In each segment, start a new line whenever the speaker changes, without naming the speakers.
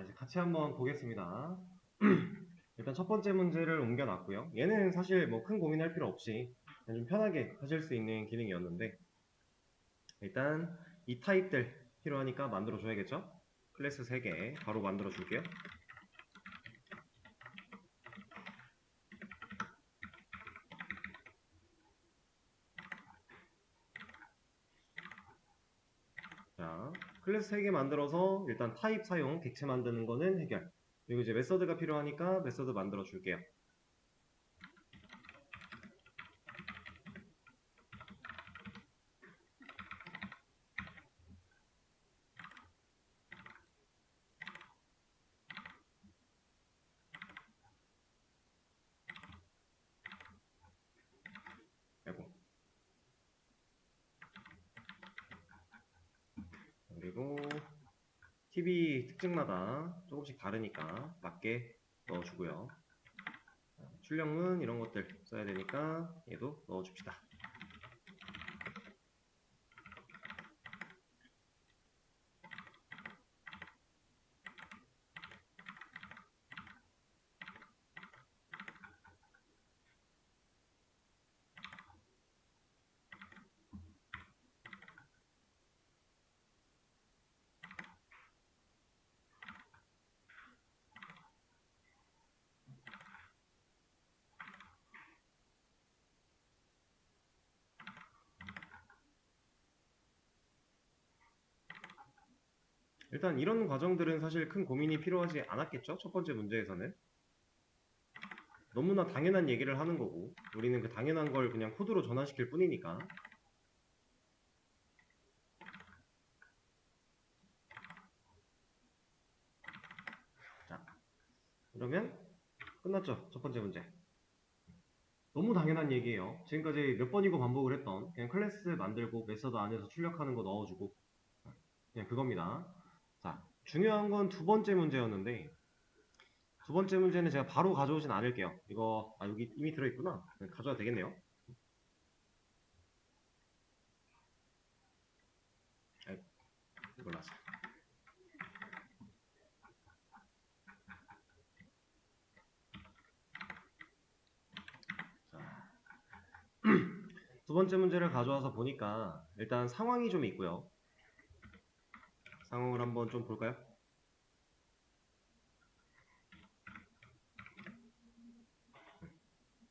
자, 이제 같이 한번 보겠습니다. 일단 첫 번째 문제를 옮겨놨고요. 얘는 사실 뭐 큰 고민할 필요 없이 좀 편하게 하실 수 있는 기능이었는데 일단 이 타입들 필요하니까 만들어 줘야겠죠? 클래스 3개 바로 만들어 줄게요. 자, 클래스 3개 만들어서 일단 타입 사용, 객체 만드는 거는 해결. 그리고 이제 메서드가 필요하니까 메서드 만들어 줄게요. 아이고. 그리고 TV 특징마다 조금씩 다르니까 맞게 넣어주고요. 자, 출력문 이런 것들 써야 되니까 얘도 넣어줍시다. 일단 이런 과정들은 사실 큰 고민이 필요하지 않았겠죠? 첫 번째 문제에서는. 너무나 당연한 얘기를 하는 거고, 우리는 그 당연한 걸 그냥 코드로 전환시킬 뿐이니까. 자, 그러면 끝났죠? 첫 번째 문제. 너무 당연한 얘기예요. 지금까지 몇 번이고 반복을 했던 그냥 클래스 만들고 메서드 안에서 출력하는 거 넣어주고 그냥 그겁니다. 자, 중요한 건 두 번째 문제였는데 두 번째 문제는 제가 바로 가져오진 않을게요. 이거 아 여기 이미 들어있구나. 그냥 가져와도 되겠네요. 몰랐어. 자, 두 번째 문제를 가져와서 보니까 일단 상황이 좀 있고요. 상황을 한번 좀 볼까요?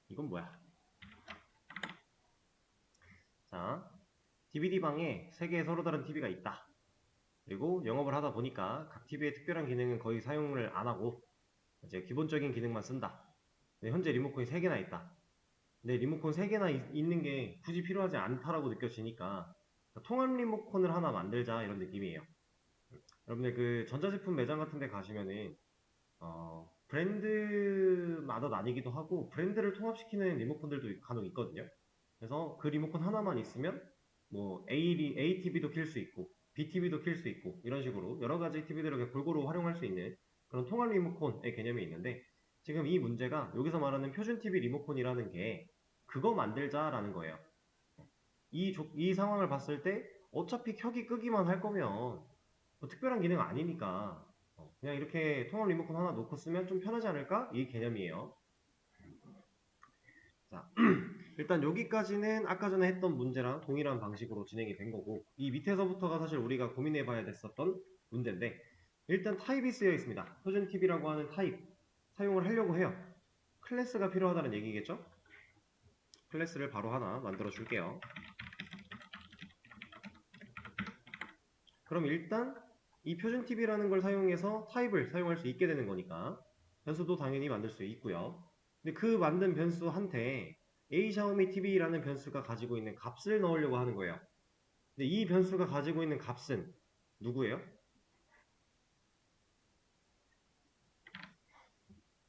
이건 뭐야? 자, DVD방에 세 개의 서로 다른 TV가 있다. 그리고 영업을 하다 보니까 각 TV의 특별한 기능은 거의 사용을 안 하고 이제 기본적인 기능만 쓴다. 현재 리모컨이 세 개나 있다. 근데 리모컨 세 개나 있- 있는 게 굳이 필요하지 않다라고 느껴지니까 통합 리모컨을 하나 만들자 이런 느낌이에요. 여러분들 그 전자제품 매장 같은 데 가시면은 어, 브랜드마다 나뉘기도 하고 브랜드를 통합시키는 리모컨들도 간혹 있거든요. 그래서 그 리모컨 하나만 있으면 뭐 A, ATV도 킬 수 있고 BTV도 킬 수 있고 이런 식으로 여러 가지 TV들을 골고루 활용할 수 있는 그런 통합 리모컨의 개념이 있는데 지금 이 문제가 여기서 말하는 표준 TV 리모컨이라는 게 그거 만들자라는 거예요. 이, 조- 이 상황을 봤을 때 어차피 켜기 끄기만 할 거면 뭐 특별한 기능 아니니까 어, 그냥 이렇게 통합 리모컨 하나 놓고 쓰면 좀 편하지 않을까? 이 개념이에요. 자, 일단 여기까지는 아까 전에 했던 문제랑 동일한 방식으로 진행이 된 거고 이 밑에서부터가 사실 우리가 고민해 봐야 됐었던 문제인데 일단 타입이 쓰여 있습니다. 표준 TV라고 하는 타입 사용을 하려고 해요. 클래스가 필요하다는 얘기겠죠? 클래스를 바로 하나 만들어 줄게요. 그럼 일단 이 표준 TV라는 걸 사용해서 타입을 사용할 수 있게 되는 거니까 변수도 당연히 만들 수 있고요. 근데 그 만든 변수한테 A 샤오미 TV라는 변수가 가지고 있는 값을 넣으려고 하는 거예요. 근데 이 변수가 가지고 있는 값은 누구예요?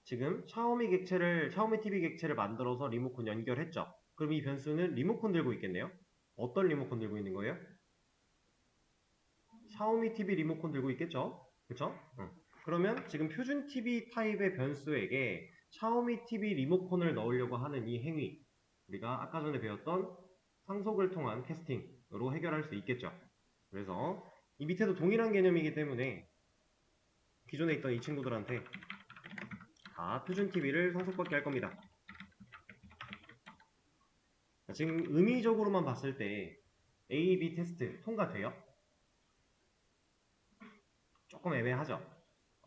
지금 샤오미 객체를 샤오미 TV 객체를 만들어서 리모컨 연결했죠. 그럼 이 변수는 리모컨 들고 있겠네요. 어떤 리모컨 들고 있는 거예요? 샤오미 TV 리모컨 들고 있겠죠? 그쵸? 응. 그러면 지금 표준 TV 타입의 변수에게 샤오미 TV 리모컨을 넣으려고 하는 이 행위 우리가 아까 전에 배웠던 상속을 통한 캐스팅으로 해결할 수 있겠죠. 그래서 이 밑에도 동일한 개념이기 때문에 기존에 있던 이 친구들한테 다 표준 TV를 상속받게 할 겁니다. 자, 지금 의미적으로만 봤을 때 A, B 테스트 통과돼요? 조금 애매하죠.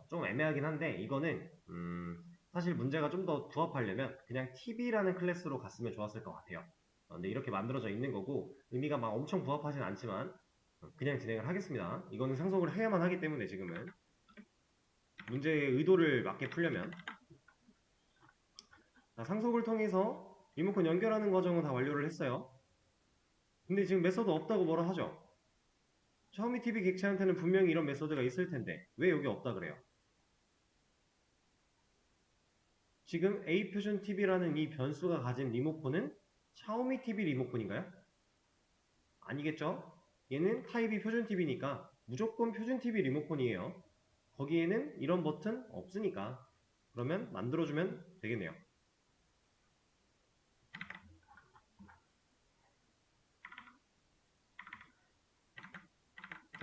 좀 애매하긴 한데 이거는 음, 사실 문제가 좀 더 부합하려면 그냥 TV라는 클래스로 갔으면 좋았을 것 같아요. 어, 근데 이렇게 만들어져 있는 거고 의미가 막 엄청 부합하진 않지만 어, 그냥 진행을 하겠습니다. 이거는 상속을 해야만 하기 때문에 지금은 문제의 의도를 맞게 풀려면 자, 상속을 통해서 리모컨 연결하는 과정은 다 완료를 했어요. 근데 지금 메서드 없다고 뭐라 하죠? 샤오미 TV 객체한테는 분명히 이런 메서드가 있을 텐데 왜 여기 없다 그래요? 지금 A 표준 TV라는 이 변수가 가진 리모컨은 샤오미 TV 리모컨인가요? 아니겠죠? 얘는 타입이 표준 TV니까 무조건 표준 TV 리모컨이에요. 거기에는 이런 버튼 없으니까 그러면 만들어주면 되겠네요.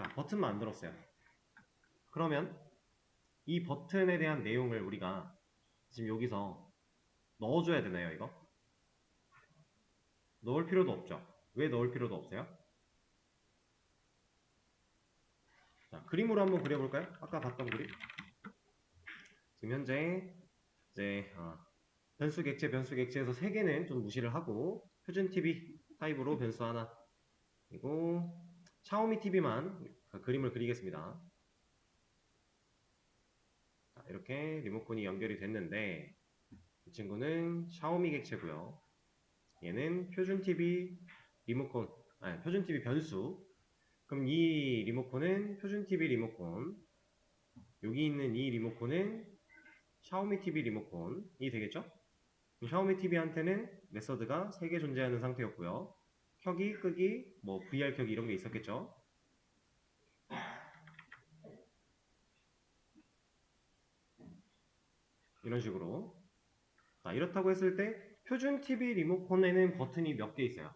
자, 버튼 만들었어요. 그러면 이 버튼에 대한 내용을 우리가 지금 여기서 넣어줘야 되나요, 이거? 넣을 필요도 없죠. 왜 넣을 필요도 없어요? 자, 그림으로 한번 그려볼까요? 아까 봤던 그림. 지금 현재 이제 어, 변수 객체, 변수 객체에서 세 개는 좀 무시를 하고 표준 TV 타입으로 변수 하나 그리고 샤오미 TV만 그림을 그리겠습니다. 자, 이렇게 리모컨이 연결이 됐는데 이 친구는 샤오미 객체고요. 얘는 표준 TV 리모컨, 아니 표준 TV 변수. 그럼 이 리모컨은 표준 TV 리모컨. 여기 있는 이 리모컨은 샤오미 TV 리모컨이 되겠죠? 샤오미 TV한테는 메서드가 3개 존재하는 상태였고요. 켜기, 끄기, 뭐 VR 켜기 이런 게 있었겠죠? 이런 식으로. 자, 이렇다고 했을 때 표준 TV 리모컨에는 버튼이 몇 개 있어요?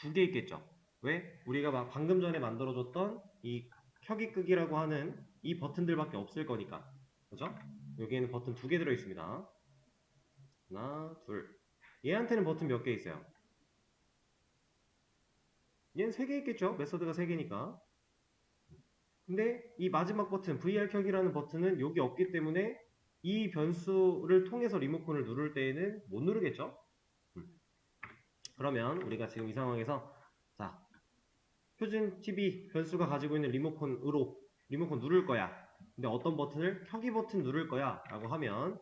두 개 있겠죠? 왜? 우리가 막 방금 전에 만들어줬던 이 켜기 끄기라고 하는 이 버튼들밖에 없을 거니까. 그죠? 여기에는 버튼 두 개 들어있습니다. 하나, 둘. 얘한테는 버튼 몇 개 있어요? 얘는 세개 있겠죠? 메서드가 세 개니까. 근데 이 마지막 버튼, VR 켜기라는 버튼은 여기 없기 때문에 이 변수를 통해서 리모컨을 누를 때에는 못 누르겠죠? 음. 그러면 우리가 지금 이 상황에서 자 표준 TV 변수가 가지고 있는 리모컨으로 리모컨 누를 거야. 근데 어떤 버튼을 켜기 버튼 누를 거야 라고 하면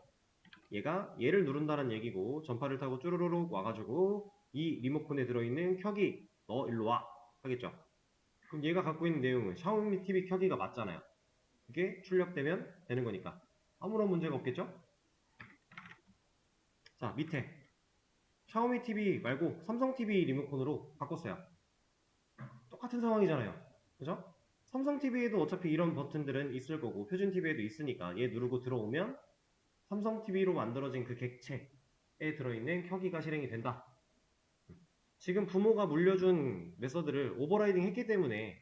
얘가 얘를 누른다는 얘기고 전파를 타고 쭈루루룩 와가지고 이 리모컨에 들어있는 켜기 너 일로 와 하겠죠. 그럼 얘가 갖고 있는 내용은 샤오미 TV 켜기가 맞잖아요. 그게 출력되면 되는 거니까 아무런 문제가 없겠죠? 자 밑에 샤오미 TV 말고 삼성 TV 리모컨으로 바꿨어요. 똑같은 상황이잖아요. 그죠? 삼성 TV에도 어차피 이런 버튼들은 있을 거고 표준 TV에도 있으니까 얘 누르고 들어오면 삼성 TV로 만들어진 그 객체에 들어있는 켜기가 실행이 된다. 지금 부모가 물려준 메서드를 오버라이딩 했기 때문에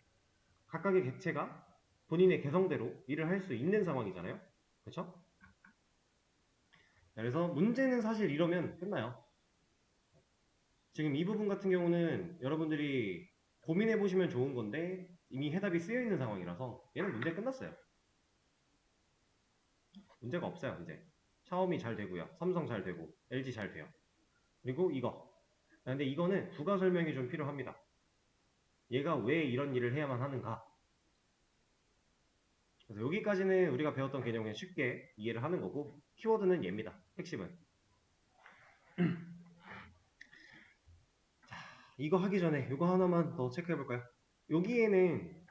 각각의 객체가 본인의 개성대로 일을 할 수 있는 상황이잖아요. 그렇죠? 그래서 문제는 사실 이러면 끝나요. 지금 이 부분 같은 경우는 여러분들이 고민해 보시면 좋은 건데 이미 해답이 쓰여 있는 상황이라서 얘는 문제 끝났어요. 문제가 없어요, 이제. 샤오미 잘 되고요. 삼성 잘 되고, LG 잘 돼요. 그리고 이거. 근데 이거는 부가 설명이 좀 필요합니다. 얘가 왜 이런 일을 해야만 하는가? 그래서 여기까지는 우리가 배웠던 개념 그냥 쉽게 이해를 하는 거고 키워드는 얘입니다. 핵심은. 자, 이거 하기 전에 이거 하나만 더 체크해 볼까요? 여기에는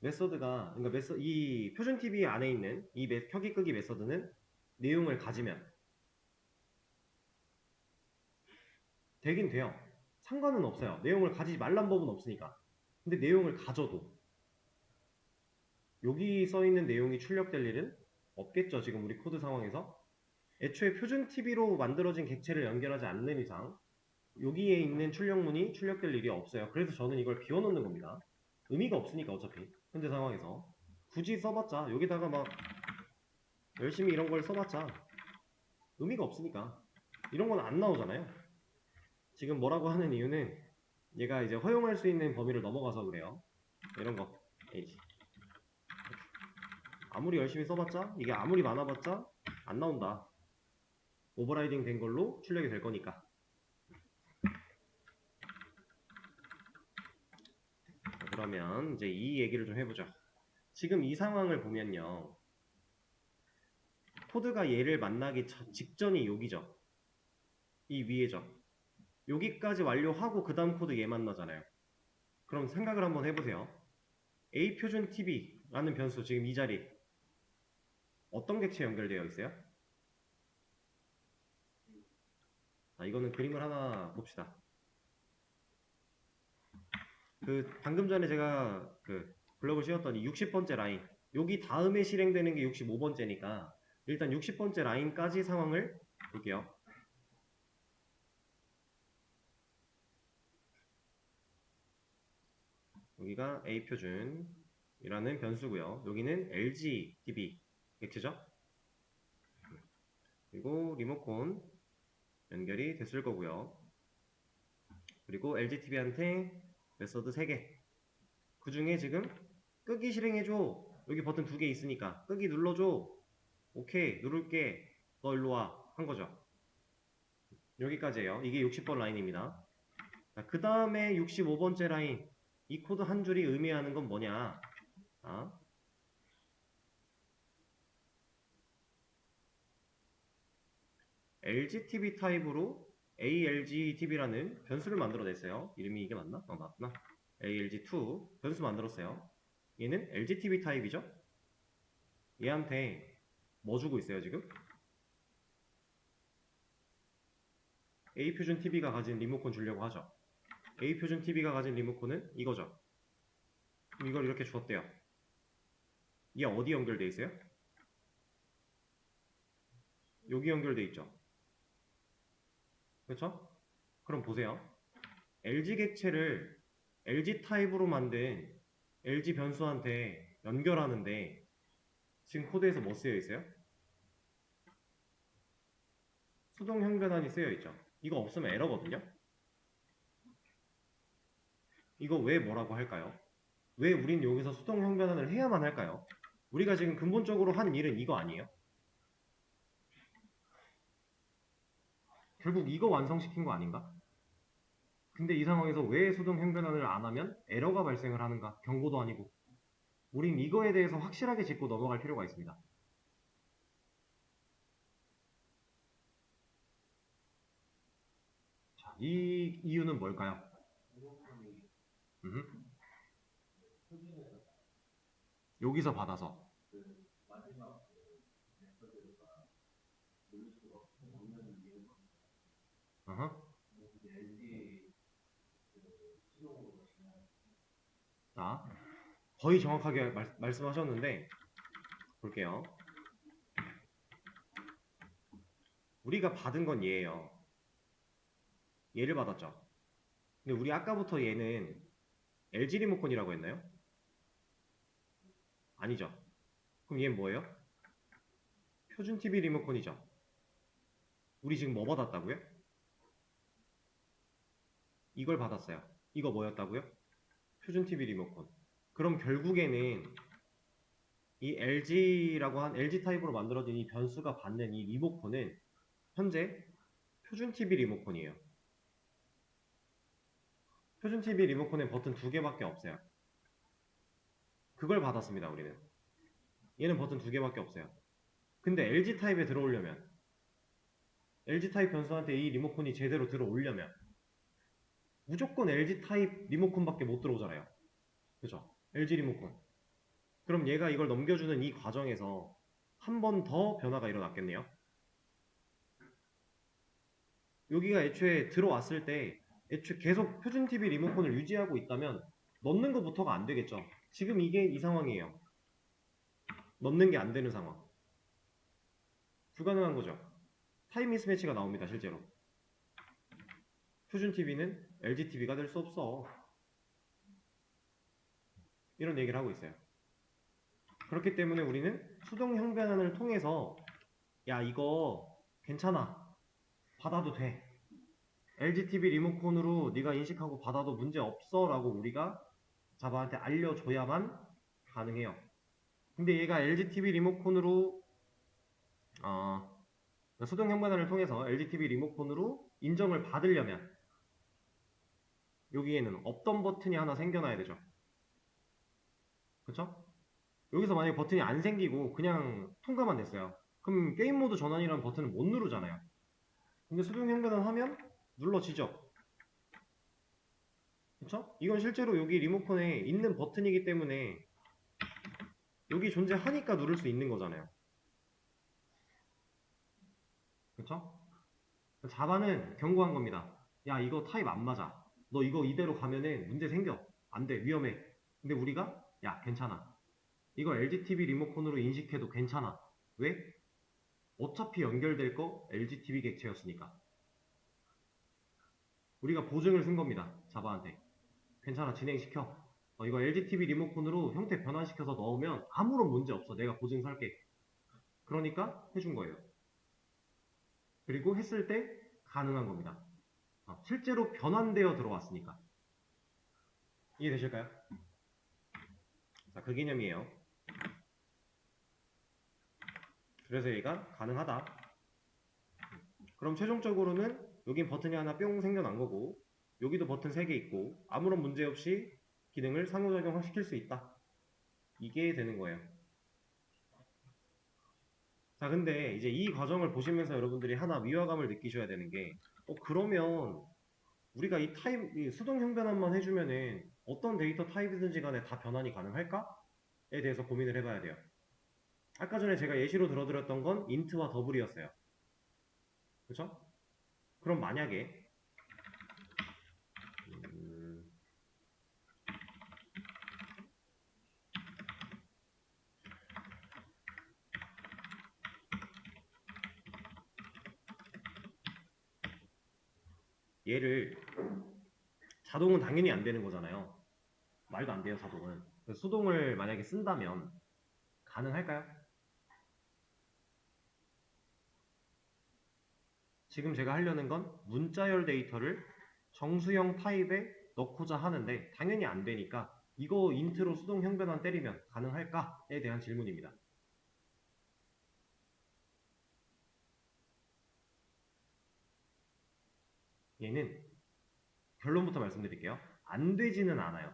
메서드가 그러니까 메서 이 표준 TV 안에 있는 이 메, 켜기 끄기 메서드는 내용을 가지면 되긴 돼요. 상관은 없어요. 내용을 가지지 말란 법은 없으니까. 근데 내용을 가져도 여기 써 있는 내용이 출력될 일은 없겠죠. 지금 우리 코드 상황에서. 애초에 표준 TV로 만들어진 객체를 연결하지 않는 이상 여기에 있는 출력문이 출력될 일이 없어요. 그래서 저는 이걸 비워놓는 겁니다. 의미가 없으니까 어차피 현재 상황에서 굳이 써봤자 여기다가 막 열심히 이런 걸 써봤자 의미가 없으니까 이런 건 안 나오잖아요. 지금 뭐라고 하는 이유는 얘가 이제 허용할 수 있는 범위를 넘어가서 그래요. 이런 거 H 아무리 열심히 써봤자 이게 아무리 많아봤자 안 나온다. 오버라이딩 된 걸로 출력이 될 거니까. 자, 그러면 이제 이 얘기를 좀 해보죠. 지금 이 상황을 보면요. 코드가 얘를 만나기 저- 직전이 여기죠. 이 위에죠. 여기까지 완료하고 그 다음 코드 얘 만나잖아요. 그럼 생각을 한번 해보세요. A 표준 TV라는 변수 지금 이 자리 어떤 객체 연결되어 있어요? 아, 이거는 그림을 하나 봅시다. 그 방금 전에 제가 그 블럭을 씌웠더니 60번째 라인 여기 다음에 실행되는 게 65번째니까 일단 60번째 라인까지 상황을 볼게요. 여기가 A 표준이라는 변수고요. 여기는 LG DB 객체죠. 그리고 리모컨 연결이 됐을 거고요. 그리고 LG TV한테 메서드 3개. 그 중에 지금 끄기 실행해줘. 여기 버튼 두개 있으니까 끄기 눌러줘. 오케이 누를게. 너 일로 와. 한 거죠. 여기까지예요. 이게 60번 라인입니다. 그 다음에 65번째 라인. 이 코드 한 줄이 의미하는 건 뭐냐? 아, LG TV 타입으로 ALG TV라는 변수를 만들어냈어요. 이름이 이게 맞나? 어, 맞구나. ALG2 변수 만들었어요. 얘는 LG TV 타입이죠? 얘한테 뭐 주고 있어요, 지금? A 표준 TV가 가진 리모컨 주려고 하죠. A 표준 TV가 가진 리모컨은 이거죠. 이걸 이렇게 주었대요. 얘 어디 연결돼 있어요? 여기 연결돼 있죠. 그렇죠? 그럼 보세요. LG 객체를 LG 타입으로 만든 LG 변수한테 연결하는데 지금 코드에서 뭐 쓰여 있어요? 수동 형 변환이 쓰여 있죠. 이거 없으면 에러거든요. 이거 왜 뭐라고 할까요? 왜 우린 여기서 수동 형 변환을 해야만 할까요? 우리가 지금 근본적으로 하는 일은 이거 아니에요? 결국 이거 완성시킨 거 아닌가? 근데 이 상황에서 왜 수동 형 변환을 안 하면 에러가 발생을 하는가? 경고도 아니고. 우린 이거에 대해서 확실하게 짚고 넘어갈 필요가 있습니다. 자, 이 이유는 뭘까요? 여기서 받아서. 자, 거의 정확하게 말, 말씀하셨는데 볼게요. 우리가 받은 건 얘예요. 얘를 받았죠. 근데 우리 아까부터 얘는 LG 리모컨이라고 했나요? 아니죠. 그럼 얘는 뭐예요? 표준 TV 리모컨이죠. 우리 지금 뭐 받았다고요? 이걸 받았어요. 이거 뭐였다고요? 표준 TV 리모컨. 그럼 결국에는 이 LG라고 한 LG 타입으로 만들어진 이 변수가 받는 이 리모컨은 현재 표준 TV 리모컨이에요. 표준 TV 리모컨엔 버튼 두 개밖에 없어요. 그걸 받았습니다, 우리는. 얘는 버튼 두 개밖에 없어요. 근데 LG 타입에 들어오려면 LG 타입 변수한테 이 리모컨이 제대로 들어오려면 무조건 LG 타입 리모컨밖에 못 들어오잖아요. 그죠? LG 리모컨. 그럼 얘가 이걸 넘겨주는 이 과정에서 한 번 더 변화가 일어났겠네요. 여기가 애초에 들어왔을 때 계속 표준 TV 리모컨을 유지하고 있다면 넣는 것부터가 안 되겠죠. 지금 이게 이 상황이에요. 넣는 게 안 되는 상황. 불가능한 거죠. 타임 미스매치가 나옵니다, 실제로. 표준 TV는 LG TV가 될 수 없어. 이런 얘기를 하고 있어요. 그렇기 때문에 우리는 수동 형변환을 통해서 야 이거 괜찮아 받아도 돼 LGTV 리모컨으로 네가 인식하고 받아도 문제 없어 라고 우리가 자바한테 알려줘야만 가능해요. 근데 얘가 LGTV 리모컨으로 어, 수동 형변환을 통해서 LGTV 리모컨으로 인정을 받으려면 여기에는 없던 버튼이 하나 생겨나야 되죠. 그쵸? 여기서 만약에 버튼이 안 생기고 그냥 통과만 됐어요. 그럼 게임 모드 전환이라는 버튼을 못 누르잖아요. 근데 형변환 하면 눌러지죠? 그쵸? 이건 실제로 여기 리모컨에 있는 버튼이기 때문에 여기 존재하니까 누를 수 있는 거잖아요. 그쵸? 자바는 경고한 겁니다. 야 이거 타입 안 맞아. 너 이거 이대로 가면은 문제 생겨. 안 돼. 위험해. 근데 우리가 야 괜찮아. 이거 LGTV 리모컨으로 인식해도 괜찮아. 왜? 어차피 연결될 거 LGTV 객체였으니까 우리가 보증을 쓴 겁니다 자바한테. 괜찮아 진행시켜. 어, 이거 LGTV 리모컨으로 형태 변환시켜서 넣으면 아무런 문제 없어. 내가 보증 살게. 그러니까 해준 거예요. 그리고 했을 때 가능한 겁니다. 어, 실제로 변환되어 들어왔으니까. 이해되실까요? 자, 그 개념이에요. 그래서 얘가 가능하다. 그럼 최종적으로는 여긴 버튼이 하나 뿅 생겨난 거고 여기도 버튼 3개 있고 아무런 문제 없이 기능을 상호작용 시킬 수 있다. 이게 되는 거예요. 자, 근데 이제 이 과정을 보시면서 여러분들이 하나 위화감을 느끼셔야 되는 게 어, 그러면 우리가 이 타입, 이 수동 형변환만 해주면은 어떤 데이터 타입이든지 간에 다 변환이 가능할까? 에 대해서 고민을 해봐야 돼요. 아까 전에 제가 예시로 들어드렸던 건 인트와 더블이었어요. 그쵸? 그럼 만약에 음, 얘를 자동은 당연히 안 되는 거잖아요. 말도 안 돼요, 자동은. 수동을 만약에 쓴다면 가능할까요? 지금 제가 하려는 건 문자열 데이터를 정수형 타입에 넣고자 하는데 당연히 안 되니까 이거 인트로 수동 형변환 때리면 가능할까에 대한 질문입니다. 얘는 결론부터 말씀드릴게요. 안 되지는 않아요.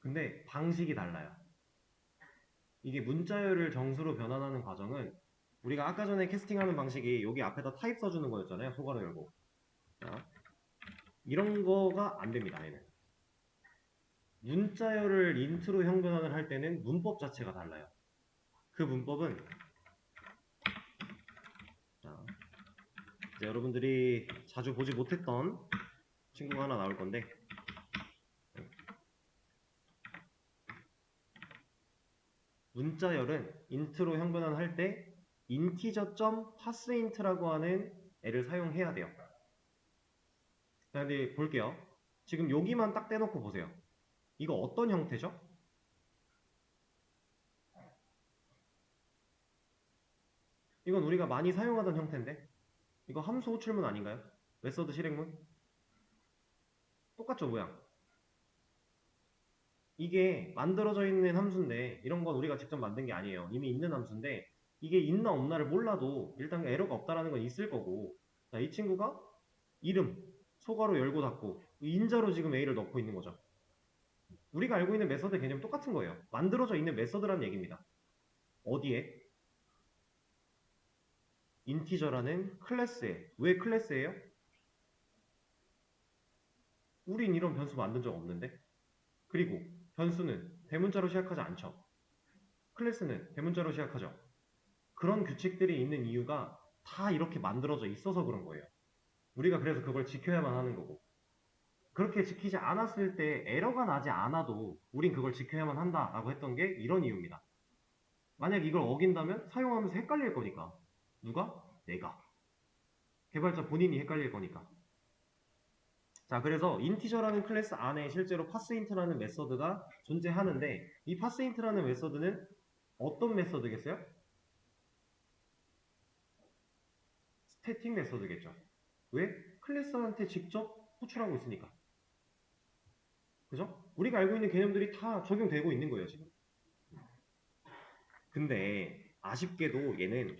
근데 방식이 달라요. 이게 문자열을 정수로 변환하는 과정은 우리가 아까 전에 캐스팅하는 방식이 여기 앞에다 타입 써주는 거였잖아요. 소괄호 열고. 자, 이런 거가 안 됩니다. 얘는. 문자열을 인트로 형변환을 할 때는 문법 자체가 달라요. 그 문법은 자, 이제 여러분들이 자주 보지 못했던 친구가 하나 나올 건데 문자열은 인트로 형변환 할때 integer.parseint라고 하는 애를 사용해야 돼요. 자, 근데 볼게요. 지금 여기만 딱 떼놓고 보세요. 이거 어떤 형태죠? 이건 우리가 많이 사용하던 형태인데 이거 함수 호출문 아닌가요? 메서드 실행문? 똑같죠 모양 이게 만들어져 있는 함수인데 이런 건 우리가 직접 만든 게 아니에요 이미 있는 함수인데 이게 있나 없나를 몰라도 일단 에러가 없다라는 건 있을 거고. 자, 이 친구가 이름 소괄호 열고 닫고 인자로 지금 A를 넣고 있는 거죠. 우리가 알고 있는 메서드 개념 똑같은 거예요. 만들어져 있는 메서드라는 얘기입니다. 어디에? 인티저라는 클래스에. 왜 클래스예요? 우린 이런 변수 만든 적 없는데. 그리고 변수는 대문자로 시작하지 않죠. 클래스는 대문자로 시작하죠 그런 규칙들이 있는 이유가 다 이렇게 만들어져 있어서 그런 거예요 우리가 그래서 그걸 지켜야만 하는 거고 그렇게 지키지 않았을 때 에러가 나지 않아도 우린 그걸 지켜야만 한다 라고 했던 게 이런 이유입니다 만약 이걸 어긴다면 사용하면서 헷갈릴 거니까 누가? 내가. 개발자 본인이 헷갈릴 거니까. 자, 그래서 인티저라는 클래스 안에 실제로 파스인트라는 메서드가 존재하는데 이 파스인트라는 메서드는 어떤 메서드겠어요? 스태틱 메서드겠죠. 왜? 클래스한테 직접 호출하고 있으니까. 그죠? 우리가 알고 있는 개념들이 다 적용되고 있는 거예요, 지금. 근데 아쉽게도 얘는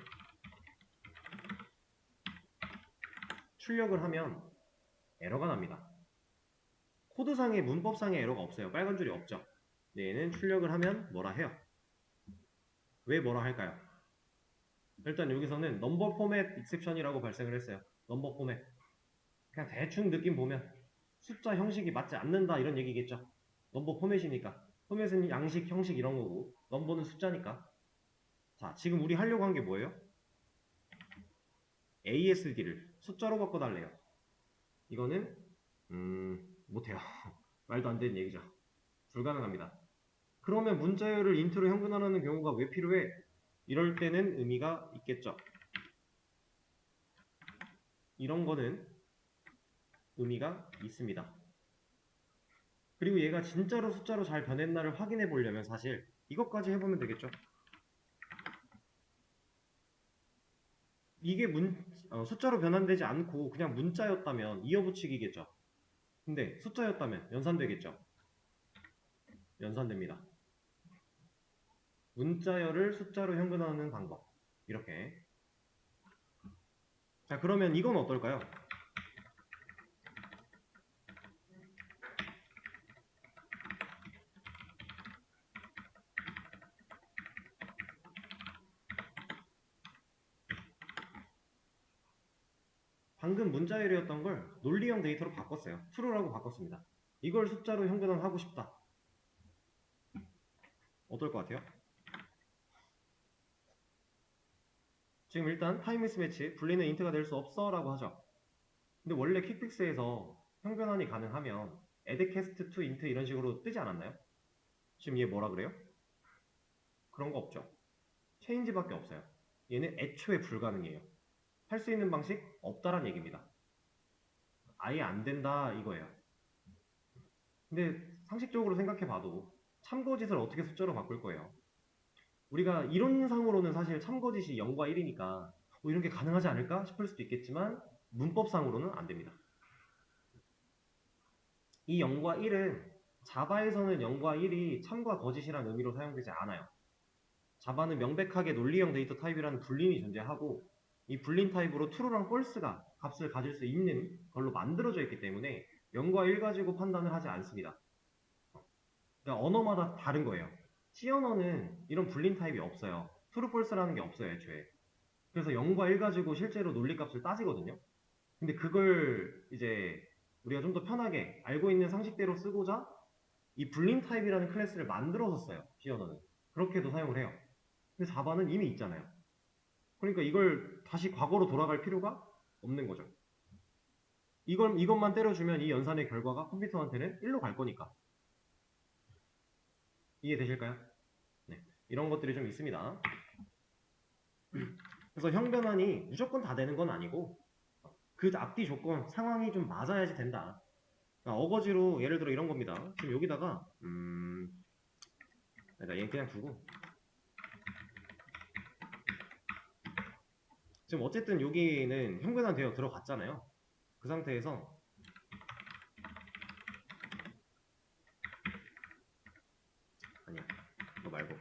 출력을 하면 에러가 납니다. 코드상의 문법상의 에러가 없어요. 빨간 줄이 없죠. 얘는 출력을 하면 뭐라 해요? 왜 뭐라 할까요? 일단 여기서는 넘버 포맷 익셉션이라고 발생을 했어요. 넘버 포맷. 그냥 대충 느낌 보면 숫자 형식이 맞지 않는다 이런 얘기겠죠. 넘버 포맷이니까. 포맷은 양식, 형식 이런 거고 넘버는 숫자니까. 자, 지금 우리 하려고 한 게 뭐예요? ASD를 숫자로 바꿔달래요. 이거는 음 못해요. 말도 안 되는 얘기죠. 불가능합니다. 그러면 문자열을 인트로 현근화하는 경우가 왜 필요해? 이럴 때는 의미가 있겠죠. 이런 거는 의미가 있습니다. 그리고 얘가 진짜로 숫자로 잘 변했나를 확인해 보려면 사실 이것까지 해보면 되겠죠. 이게 문, 어, 숫자로 변환되지 않고 그냥 문자였다면 이어붙이기겠죠. 근데 숫자였다면 연산되겠죠. 연산됩니다. 문자열을 숫자로 현근화하는 방법. 이렇게. 자, 그러면 이건 어떨까요? 방금 문자열이었던 걸 논리형 데이터로 바꿨어요. true라고 바꿨습니다. 이걸 숫자로 현근화하고 싶다. 어떨 것 같아요? 지금 일단 타임 미스매치 분리는 인트가 될 수 없어 라고 하죠. 근데 원래 퀵픽스에서 형변환이 가능하면 addCast to int 이런 식으로 뜨지 않았나요? 지금 얘 뭐라 그래요? 그런 거 없죠. 체인지밖에 없어요. 얘는 애초에 불가능해요. 할 수 있는 방식 없다란 얘기입니다. 아예 안 된다 이거예요. 근데 상식적으로 생각해 봐도 참거짓을 어떻게 숫자로 바꿀 거예요? 우리가 이론상으로는 사실 참거짓이 0과 1이니까 뭐 이런 게 가능하지 않을까 싶을 수도 있겠지만 문법상으로는 안 됩니다. 이 0과 1은 자바에서는 0과 1이 참과 거짓이라는 의미로 사용되지 않아요. 자바는 명백하게 논리형 데이터 타입이라는 불림이 존재하고 이 불림 타입으로 true랑 false가 값을 가질 수 있는 걸로 만들어져 있기 때문에 0과 1 가지고 판단을 하지 않습니다. 그러니까 언어마다 다른 거예요. C 언어는 이런 불림 타입이 없어요. true, false라는 게 없어요, 애초에. 그래서 0과 1 가지고 실제로 논리값을 따지거든요. 근데 그걸 이제 우리가 좀 더 편하게 알고 있는 상식대로 쓰고자 이 불림 타입이라는 클래스를 만들어서 써요. C 언어는. 그렇게도 사용을 해요. 근데 자바는 이미 있잖아요. 그러니까 이걸 다시 과거로 돌아갈 필요가 없는 거죠. 이걸, 이것만 때려주면 이 연산의 결과가 컴퓨터한테는 1로 갈 거니까. 이해되실까요? 네. 이런 것들이 좀 있습니다. 그래서 형변환이 무조건 다 되는 건 아니고, 그 앞뒤 조건, 상황이 좀 맞아야지 된다. 그러니까 어거지로 예를 들어 이런 겁니다. 지금 여기다가, 음, 내가 얘 그냥 두고, 지금 어쨌든 여기는 형변환 되어 들어갔잖아요. 그 상태에서 아니야 이거 말고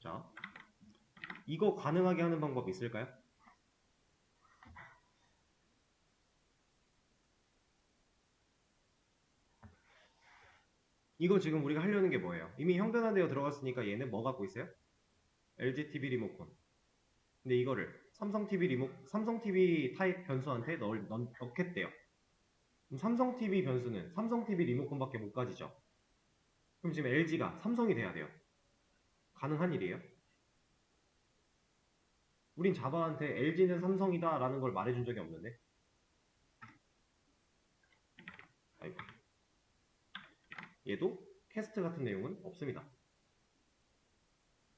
자 이거 가능하게 하는 방법 있을까요? 이거 지금 우리가 하려는 게 뭐예요? 이미 형변화되어 들어갔으니까 얘는 뭐 갖고 있어요? LG TV 리모컨. 근데 이거를 삼성 TV 리모 삼성 TV 타입 변수한테 넣, 넣, 넣겠대요. 그럼 삼성 TV 변수는 삼성 TV 리모컨밖에 못 가지죠. 그럼 지금 LG가 삼성이 돼야 돼요. 가능한 일이에요? 우린 자바한테 LG는 삼성이다 라는 걸 말해준 적이 없는데 아이고. 얘도 캐스트 같은 내용은 없습니다.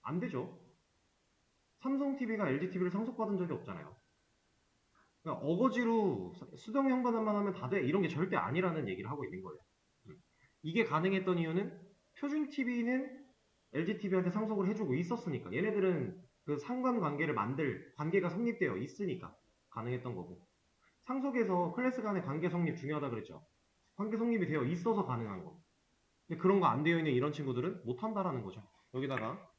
안 되죠. 삼성 TV가 LG TV를 상속받은 적이 없잖아요. 그러니까 어거지로 수- 수동 현관화만 하면 다 돼. 이런 게 절대 아니라는 얘기를 하고 있는 거예요. 음. 이게 가능했던 이유는 표준 TV는 LG TV한테 상속을 해주고 있었으니까. 얘네들은 그 상관 관계를 만들 관계가 성립되어 있으니까 가능했던 거고. 상속에서 클래스 간의 관계 성립 중요하다 그랬죠. 관계 성립이 되어 있어서 가능한 거. 근데 그런 거 안 되어 있는 이런 친구들은 못 한다라는 거죠. 여기다가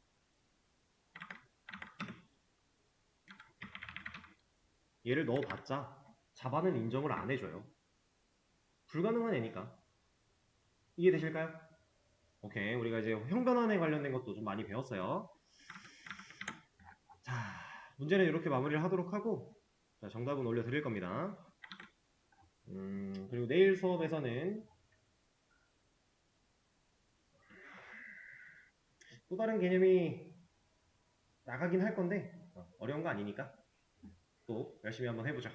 얘를 넣어봤자 자바는 인정을 안 해줘요. 불가능한 애니까. 이해되실까요? 오케이. 우리가 이제 형변환에 관련된 것도 좀 많이 배웠어요. 자, 문제는 이렇게 마무리를 하도록 하고, 자, 정답은 올려드릴 겁니다. 음, 그리고 내일 수업에서는 또 다른 개념이 나가긴 할 건데, 어, 어려운 거 아니니까 또 열심히 한번 해보자.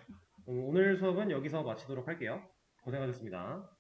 음, 오늘 수업은 여기서 마치도록 할게요. 고생하셨습니다.